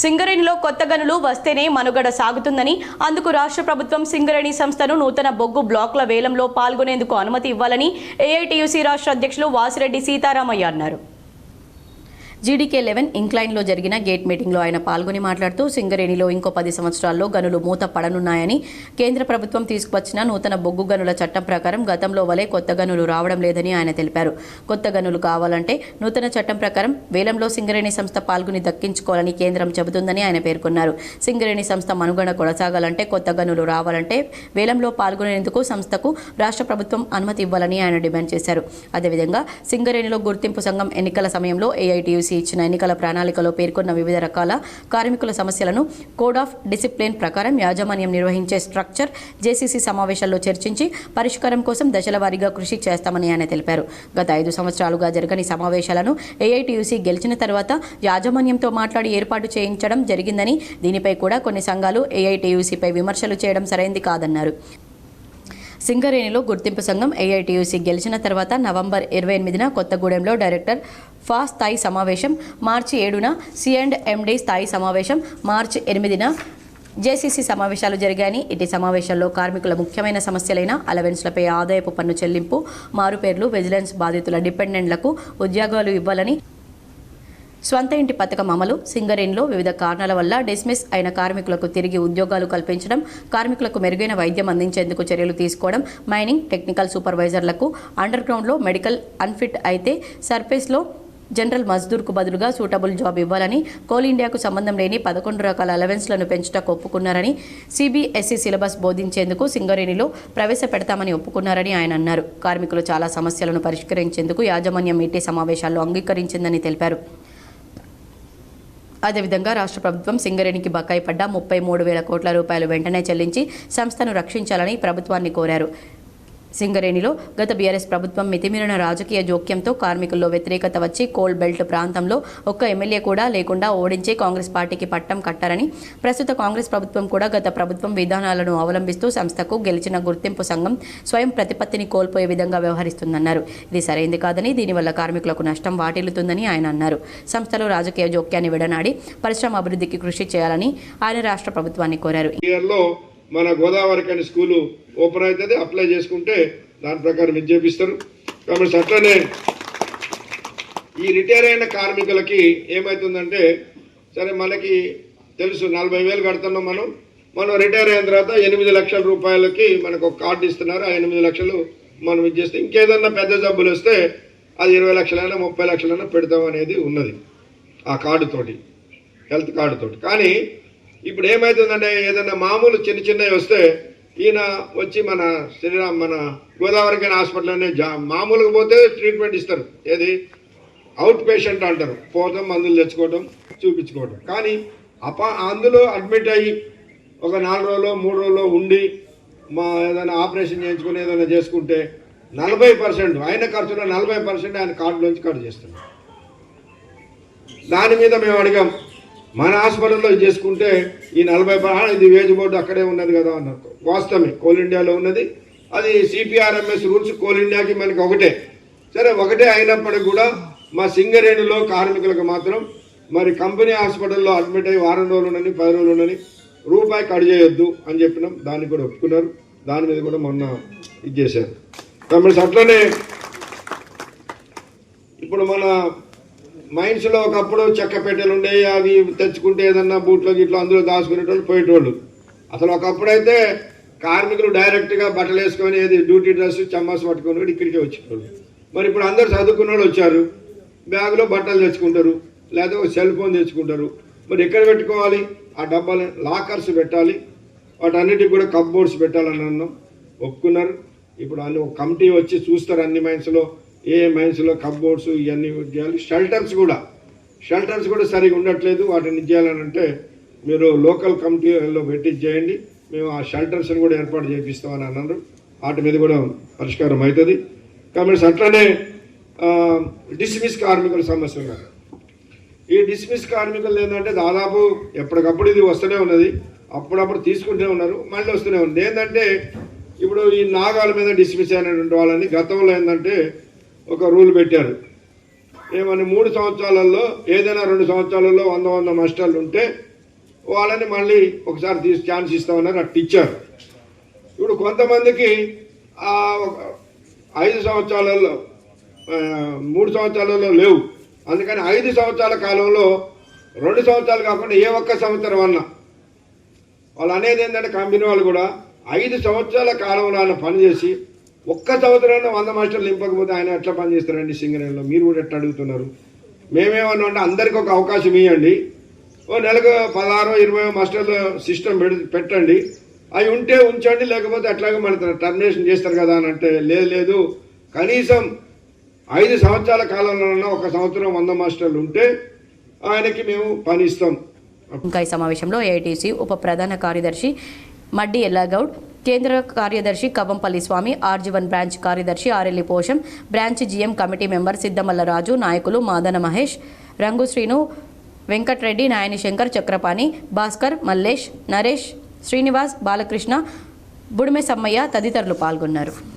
సింగరేణిలో కొత్త గనులు వస్తేనే మనుగడ సాగుతుందని అందుకు రాష్ట్ర ప్రభుత్వం సింగరేణి సంస్థను నూతన బొగ్గు బ్లాక్ల వేలంలో పాల్గొనేందుకు అనుమతి ఇవ్వాలని ఏఐటీయూసీ రాష్ట్ర అధ్యక్షులు వాసిరెడ్డి సీతారామయ్య అన్నారు. జీడీకే లెవెన్ ఇంక్లైన్లో జరిగిన గేట్ మీటింగ్లో ఆయన పాల్గొని మాట్లాడుతూ సింగరేణిలో ఇంకో పది సంవత్సరాల్లో గనులు మూత పడనున్నాయని కేంద్ర ప్రభుత్వం తీసుకువచ్చిన నూతన బొగ్గు గనుల చట్టం ప్రకారం గతంలో వలె కొత్త గనులు రావడం లేదని ఆయన తెలిపారు. కొత్త గనులు కావాలంటే నూతన చట్టం ప్రకారం వేలంలో సింగరేణి సంస్థ పాల్గొని దక్కించుకోవాలని కేంద్రం చెబుతుందని ఆయన పేర్కొన్నారు. సింగరేణి సంస్థ మనుగడ కొనసాగాలంటే కొత్త గనులు రావాలంటే వేలంలో పాల్గొనేందుకు సంస్థకు రాష్ట్ర ప్రభుత్వం అనుమతి ఇవ్వాలని ఆయన డిమాండ్ చేశారు. అదేవిధంగా సింగరేణిలో గుర్తింపు సంఘం ఎన్నికల సమయంలో ఏఐటీయూసీ ఇచ్చిన ఎన్నికల ప్రణాళికలో పేర్కొన్న వివిధ రకాల కార్మికుల సమస్యలను కోడ్ ఆఫ్ డిసిప్లిన్ ప్రకారం యాజమాన్యం నిర్వహించే స్ట్రక్చర్ జేసీసీ సమావేశాల్లో చర్చించి పరిష్కారం కోసం దశల వారీగా కృషి చేస్తామని ఆయన తెలిపారు. గత ఐదు సంవత్సరాలుగా జరగని సమావేశాలను ఏఐటీయూసీ గెలిచిన తర్వాత యాజమాన్యంతో మాట్లాడి ఏర్పాటు చేయించడం జరిగిందని దీనిపై కూడా కొన్ని సంఘాలు ఏఐటీయూసీపై విమర్శలు చేయడం సరైంది కాదన్నారు. సింగరేణిలో గుర్తింపు సంఘం ఏఐటీయూసీ గెలిచిన తర్వాత నవంబర్ ఇరవై ఎనిమిదిన కొత్తగూడెంలో డైరెక్టర్ ఫా స్థాయి సమావేశం మార్చి ఏడున సి అండ్ ఎండి స్థాయి సమావేశం మార్చి ఎనిమిదిన జేసీసీ సమావేశాలు జరిగాయని ఇటు సమావేశాల్లో కార్మికుల ముఖ్యమైన సమస్యలైన అలవెన్స్లపై ఆదాయపు పన్ను చెల్లింపు మారుపేర్లు విజిలెన్స్ బాధితుల డిపెండెంట్లకు ఉద్యోగాలు ఇవ్వాలని స్వంత ఇంటి పథకం అమలు సింగరేణిలో వివిధ కారణాల వల్ల డిస్మిస్ అయిన కార్మికులకు తిరిగి ఉద్యోగాలు కల్పించడం కార్మికులకు మెరుగైన వైద్యం అందించేందుకు చర్యలు తీసుకోవడం మైనింగ్ టెక్నికల్ సూపర్వైజర్లకు అండర్ గ్రౌండ్లో మెడికల్ అన్ఫిట్ అయితే సర్ఫేస్లో జనరల్ మజ్దూర్కు బదులుగా సూటబుల్ జాబ్ ఇవ్వాలని కోల్ ఇండియాకు సంబంధం లేని పదకొండు రకాల అలవెన్స్లను పెంచుటకు ఒప్పుకున్నారని సిబిఎస్ఈ సిలబస్ బోధించేందుకు సింగరేణిలో ప్రవేశపెడతామని ఒప్పుకున్నారని ఆయన అన్నారు. కార్మికులు చాలా సమస్యలను పరిష్కరించేందుకు యాజమాన్యం మీటీ సమావేశాల్లో అంగీకరించిందని తెలిపారు. అదేవిధంగా రాష్ట్ర ప్రభుత్వం సింగరేణికి బకాయి పడ్డ ముప్పై మూడు వేల కోట్ల రూపాయలు వెంటనే చెల్లించి సంస్థను రక్షించాలని ప్రభుత్వాన్ని కోరారు. సింగరేణిలో గత బీఆర్ఎస్ ప్రభుత్వం మితిమీరిన రాజకీయ జోక్యంతో కార్మికుల్లో వ్యతిరేకత వచ్చి కోల్ బెల్ట్ ప్రాంతంలో ఒక్క ఎమ్మెల్యే కూడా లేకుండా ఓడించే కాంగ్రెస్ పార్టీకి పట్టం కట్టారని ప్రస్తుత కాంగ్రెస్ ప్రభుత్వం కూడా గత ప్రభుత్వం విధానాలను అవలంబిస్తూ సంస్థకు గెలిచిన గుర్తింపు సంఘం స్వయం ప్రతిపత్తిని కోల్పోయే విధంగా వ్యవహరిస్తుందన్నారు. ఇది సరైంది కాదని దీనివల్ల కార్మికులకు నష్టం వాటిల్లుతుందని ఆయన అన్నారు. సంస్థలో రాజకీయ జోక్యాన్ని విడనాడి పరిశ్రమ అభివృద్ధికి కృషి చేయాలని ఆయన రాష్ట్ర ప్రభుత్వాన్ని కోరారు. మన గోదావరి కానీ స్కూలు ఓపెన్ అవుతుంది అప్లై చేసుకుంటే దాని ప్రకారం ఇది చేపిస్తారు కాబట్టి అట్లనే ఈ రిటైర్ అయిన కార్మికులకి ఏమవుతుందంటే సరే మనకి తెలుసు నలభై వేలు కడుతున్నాం మనం. మనం రిటైర్ అయిన తర్వాత ఎనిమిది లక్షల రూపాయలకి మనకు ఒక కార్డు ఇస్తున్నారు. ఆ ఎనిమిది లక్షలు మనం ఇది ఇంకేదన్నా పెద్ద జబ్బులు వస్తే అది ఇరవై లక్షలైనా ముప్పై లక్షలైనా పెడతాం అనేది ఉన్నది. ఆ కార్డుతోటి హెల్త్ కార్డుతోటి కానీ ఇప్పుడు ఏమవుతుందంటే ఏదైనా మామూలు చిన్న చిన్నవి వస్తే ఈయన వచ్చి మన శ్రీరామ్ మన గోదావరి హాస్పిటల్లోనే జా మామూలుగా పోతే ట్రీట్మెంట్ ఇస్తారు. ఏది? అవుట్ పేషెంట్ అంటారు. పోవటం మందులు తెచ్చుకోవడం చూపించుకోవటం. కానీ అప అందులో అడ్మిట్ అయ్యి ఒక నాలుగు రోజులు మూడు రోజులు ఉండి మా ఏదైనా ఆపరేషన్ చేయించుకుని ఏదైనా చేసుకుంటే నలభై పర్సెంట్ ఆయన ఖర్చులో నలభై పర్సెంట్ ఆయన కార్డులోంచి కట్ చేస్తున్నారు. దాని మీద మేము అడిగాం. మన హాస్పిటల్లో ఇది చేసుకుంటే ఈ నలభై ప- ఇది వేజ్ బోర్డు అక్కడే ఉన్నది కదా అన్నారు. వాస్తవమే కోల్ ఇండియాలో ఉన్నది. అది సిపిఆర్ఎంఎస్ రూల్స్ కోల్ ఇండియాకి మనకి ఒకటే. సరే ఒకటే అయినప్పటికీ కూడా మా సింగరేణిలో కార్మికులకు మాత్రం మరి కంపెనీ హాస్పిటల్లో అడ్మిట్ అయ్యి వారం రోజులు ఉండని పది రోజులు ఉండని రూపాయి కట్ చేయొద్దు అని చెప్పినాం. దాన్ని కూడా ఒప్పుకున్నారు. దాని మీద కూడా మొన్న ఇది చేశారు. కాబట్టి అట్లనే ఇప్పుడు మన మైన్స్లో ఒకప్పుడు చెక్క పెట్టెలు ఉండేవి అవి తెచ్చుకుంటే ఏదన్నా బూట్లో గిట్లో అందులో దాచుకునేటోళ్ళు పోయేటోళ్ళు. అసలు ఒకప్పుడైతే కార్మికులు డైరెక్ట్గా బట్టలు వేసుకొని ఏది డ్యూటీ డ్రెస్ చమ్మాస్ పట్టుకొని కూడా ఇక్కడికే వచ్చేటోళ్ళు. మరి ఇప్పుడు అందరు చదువుకున్న వాళ్ళు వచ్చారు బ్యాగులో బట్టలు తెచ్చుకుంటారు లేదా ఒక సెల్ ఫోన్ తెచ్చుకుంటారు. మరి ఎక్కడ పెట్టుకోవాలి? ఆ డబ్బాలు లాకర్స్ పెట్టాలి. వాటన్నిటికి కూడా కప్బోర్డ్స్ పెట్టాలని అన్నాం ఒప్పుకున్నారు. ఇప్పుడు అన్ని ఒక కమిటీ వచ్చి చూస్తారు అన్ని మైన్స్లో. ఏ మైన్స్లో కప్బోర్డ్స్ ఇవన్నీ చేయాలి షెల్టర్స్ కూడా. షెల్టర్స్ కూడా సరిగా ఉండట్లేదు. వాటిని చేయాలని అంటే మీరు లోకల్ కమిటీలో పెట్టి చేయండి మేము ఆ షెల్టర్స్ని కూడా ఏర్పాటు చేపిస్తామని అన్నారు. వాటి మీద కూడా పరిష్కారం అవుతుంది. కాబట్టి అట్లనే డిస్మిస్ కార్మికుల సమస్య ఉన్నారు. ఈ డిస్మిస్ కార్మికులు ఏంటంటే దాదాపు ఎప్పటికప్పుడు ఇది వస్తూనే ఉన్నది. అప్పుడప్పుడు తీసుకుంటూనే ఉన్నారు. మళ్ళీ వస్తూనే ఉంది. ఏంటంటే ఇప్పుడు ఈ నాగాల మీద డిస్మిస్ అయినటువంటి వాళ్ళని గతంలో ఏంటంటే ఒక రూల్ పెట్టారు. ఏమని మూడు సంవత్సరాలలో ఏదైనా రెండు సంవత్సరాలలో వంద వంద నష్టాలు ఉంటే వాళ్ళని మళ్ళీ ఒకసారి తీసి ఛాన్స్ ఇస్తామన్నారు అట్టు ఇచ్చారు. ఇప్పుడు కొంతమందికి ఒక ఐదు సంవత్సరాలలో మూడు సంవత్సరాలలో లేవు. అందుకని ఐదు సంవత్సరాల కాలంలో రెండు సంవత్సరాలు కాకుండా ఏ ఒక్క సంవత్సరం అన్నా వాళ్ళు అనేది ఏంటంటే కంపెనీ వాళ్ళు కూడా ఐదు సంవత్సరాల కాలంలో ఆయన పనిచేసి ఒక్క సంవత్సరంలో వంద మాస్టర్లు నింపకపోతే ఆయన ఎట్లా పనిచేస్తారండి సింగరేణిలో? మీరు కూడా ఎట్లా అడుగుతున్నారు? మేమేమన్నా అంటే అందరికి ఒక అవకాశం ఇవ్వండి ఓ నెలకు పదహారో ఇరవై మాస్టర్లు సిస్టమ్ పెట్టండి. అవి ఉంటే ఉంచండి లేకపోతే అట్లాగే మన టర్మినేషన్ చేస్తారు కదా అని అంటే లేదు లేదు. కనీసం ఐదు సంవత్సరాల కాలంలోనైనా ఒక సంవత్సరం వంద మాస్టర్లు ఉంటే ఆయనకి మేము పని ఇస్తాం. ఇంకా ఈ సమావేశంలో ఏఐటీసీ ఉప ప్రధాన కార్యదర్శి మడ్డి ఎల్లాగౌడ్ కేంద్ర కార్యదర్శి కవంపల్లి స్వామి ఆర్జీవన్ బ్రాంచ్ కార్యదర్శి Arelli Posham branch GM committee member Siddamalla Raju నాయకులు మాదన మహేష్ రంగు శ్రీను వెంకట్రెడ్డి నాయని శంకర్ చక్రపాణి భాస్కర్ మల్లేష్ నరేష్ శ్రీనివాస్ బాలకృష్ణ బుడిమె సమ్మయ్య తదితరులు పాల్గొన్నారు.